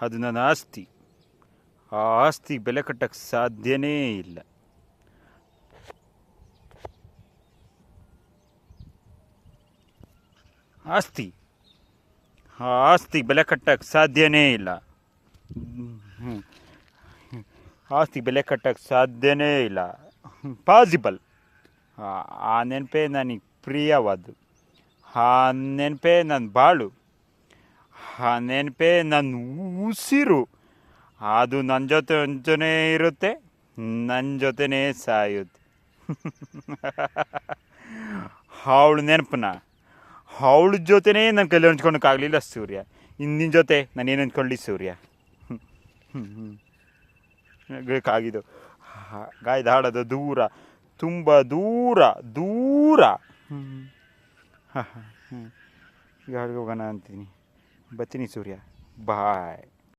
ಅದು ನನ್ನ ಆಸ್ತಿ. ಆ ಆಸ್ತಿ ಬೆಲೆ ಕಟ್ಟಕ್ಕೆ ಸಾಧ್ಯನೇ ಇಲ್ಲ. ಆಸ್ತಿ. ಆ ಆಸ್ತಿ ಬೆಲೆ ಕಟ್ಟಕ್ಕೆ ಸಾಧ್ಯನೇ ಇಲ್ಲ. ಆಸ್ತಿ ಬೆಲೆ ಕಟ್ಟಕ್ಕೆ ಸಾಧ್ಯನೇ ಇಲ್ಲ. ಪಾಸಿಬಲ್. ಆ ನೆನಪೇ ನನಗೆ ಪ್ರಿಯವಾದ್ದು. ಆ ನೆನಪೇ ನನ್ನ ಬಾಳು. ಆ ನೆನಪೇ ನನ್ನ ಉಸಿರು. ಅದು ನನ್ನ ಜೊತೆ ಒಂಚನೇ ಇರುತ್ತೆ ನನ್ನ ಜೊತೆನೇ ಸಾಯುತ್ತೆ. ಅವಳು ನೆನಪನ್ನ ಅವಳ ಜೊತೆನೇ ನನ್ನ ಕೈಲಿ ಹಂಚ್ಕೊಳಕ್ಕಾಗಲಿಲ್ಲ ಸೂರ್ಯ. ಇಂದಿನ ಜೊತೆ ನಾನು ಏನು ಅಂದ್ಕೊಳ್ಳಿ ಸೂರ್ಯ? ಬೇಕಾಗಿದ್ದು. ಗಾಯದ ಹಾಡೋದು ದೂರ, ತುಂಬ ದೂರ ದೂರ. ಈಗ ಹೋಗೋಣ ಅಂತೀನಿ. बचनी सूर्या बाय।